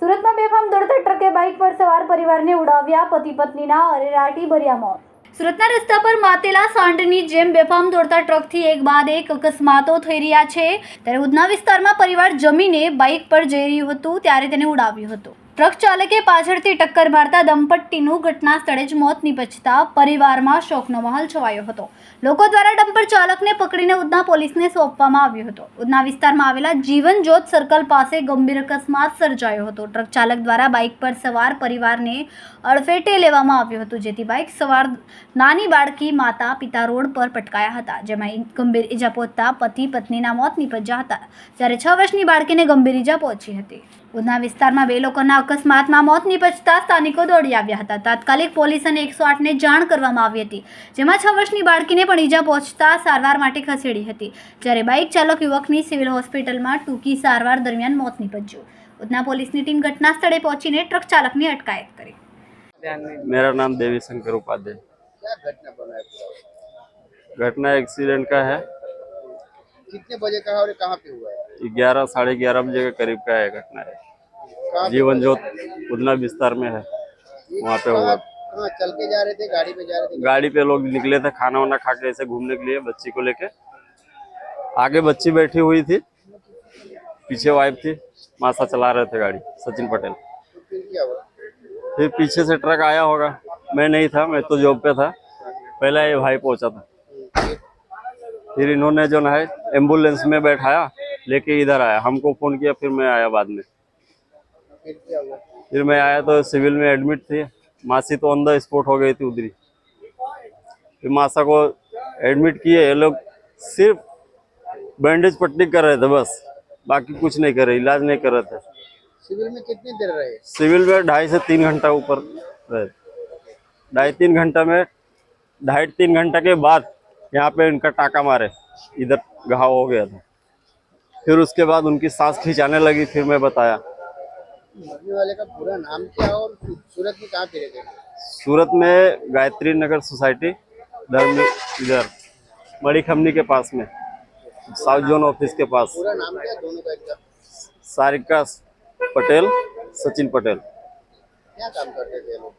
સુરતમાં બેફામ દોડતા ટ્રકે બાઇક પર સવાર પરિવારને ઉડાવ્યા પતિ પત્નીના અરેરાટી ભર્યા મોત. સુરતના રસ્તા પર માતેલા સાંઢની જેમ બેફામ દોડતા ટ્રકથી એક બાદ એક અકસ્માતો થઈ રહ્યા છે. ત્યારે ઉધના વિસ્તારમાં પરિવાર જમીને બાઇક પર જઈ રહ્યું હતું, ત્યારે તેને ઉડાવ્યું હતું. ટ્રક ચાલકે પાછળથી ટક્કર મારતા દંપતીનું ઘટના સ્થળે જ મોત નિપજતા પરિવારમાં શોકનો માહોલ છવાયો હતો. લોકો દ્વારા ડમ્પર ચાલકને પકડીને ઉધના પોલીસને સોંપવામાં આવ્યો હતો. ઉધના વિસ્તારમાં આવેલા જીવન જ્યોત સર્કલ પાસે ગંભીર અકસ્માત સર્જાયો હતો. ટ્રક ચાલક દ્વારા બાઇક પર સવાર પરિવારને અડફેટે લેવામાં આવ્યું હતું, જેથી બાઇક સવાર નાની બાળકી માતા પિતા રોડ પર પટકાયા હતા, જેમાં ગંભીર ઈજા પહોંચતા પતિ પત્નીના મોત નીપજ્યા હતા. જ્યારે છ વર્ષની બાળકીને ગંભીર ઈજા પહોંચી હતી. ઉધના વિસ્તારમાં બે લોકોના અકસ્માતમાં મોત નીપજતા સ્થાનિકો દોડી આવ્યા હતા તાત્કાલિક પોલીસ અને એકસો આઠને જાણ કરવામાં આવી હતી જેમાં છ વર્ષની બાળકીને પણ ઈજા પહોંચતા સારવાર માટે ખસેડી હતી જ્યારે બાઇક ચાલક યુવકની સિવિલ હોસ્પિટલમાં ટૂંકી સારવાર દરમિયાન મોત નીપજ્યું ઉધના પોલીસની ટીમ ઘટના સ્થળે પહોંચીને ટ્રક ચાલકની અટકાયત કરી मेरा नाम देवी शंकर उपाध्याय क्या घटना बना है पूरा? घटना एक्सीडेंट का है कितने बजे का है और ये कहाँ पे हुआ है ग्यारह साढ़े ग्यारह बजे के करीब का है घटना है। जीवन ज्योत उतना विस्तार में है। वहाँ पे हुआ। कहाँ चल के जा रहे थे गाड़ी पे जा रहे थे। गाड़ी पे लोग निकले थे खाना वाना खा के ऐसे घूमने के लिए बच्ची को लेके। आगे बच्ची बैठी हुई थी। पीछे वाइफ थी। मासा चला रहे थे गाड़ी सचिन पटेल। फिर पीछे से ट्रक आया होगा। मैं नहीं था मैं तो जॉब पे था। पहला ये भाई पहुँचा था। फिर फिर इन्होंने जो है एंबुलेंस में बैठाया। लेके इधर आया। हमको फ़ोन किया फिर मैं आया बाद में। फिर मैं आया तो सिविल में एडमिट थी। मासी तो ऑन द स्पॉट हो गई थी उधरी। फिर मासा को एडमिट किए। ये लोग सिर्फ़ बैंडेज पट्टी कर रहे थे बस। बाकी कुछ नहीं कर रहे इलाज नहीं कर रहे थे। सिविल में कितनी देर रहे? सिविल में ढाई से तीन घंटा ऊपर रहे। ढाई तीन घंटा में ढाई तीन घंटा के बाद यहाँ पे इनका टाका मारे। इधर घाव हो गया था। फिर उसके बाद उनकी सांस खिंचाने लगी फिर मैं बताया। मरने वाले का पूरा नाम क्या और सूरत में कहाँ रहते थे? सूरत में गायत्री नगर सोसाइटी धर्म इधर बड़ी खमनी के पास में साउथ जोन ऑफ़िस के पास। पूरा नाम क्या दोनों का एकदम सारिका पटेल सचिन पटेल। क्या काम करते थे लोग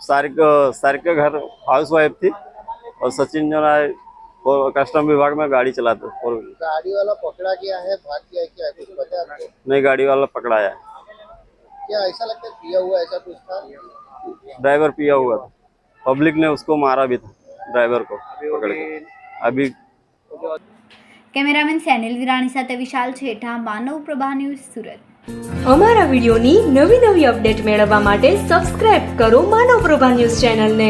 सारिका सारिका घर हाउस वाइफ थी और सचिन जो है वो कस्टम विभाग में गाड़ी चलाते और गाड़ी वाला पकड़ा गया है भाग गया है क्या है कुछ पता है आपको नई गाड़ी वाला पकड़ाया क्या ऐसा लगता है पिया हुआ ऐसा कुछ था ड्राइवर पिया हुआ था पब्लिक ने उसको मारा भी था ड्राइवर को पकड़ के अभी કેમેરામેન સેનિલ વિરાણી સાથે વિશાલ છેઠા માનવ પ્રભા ન્યૂઝ સુરત અમારા વિડિયોની નવી નવી અપડેટ મેળવવા માટે સબસ્ક્રાઇબ કરો માનવ પ્રભા ન્યૂઝ ચેનલને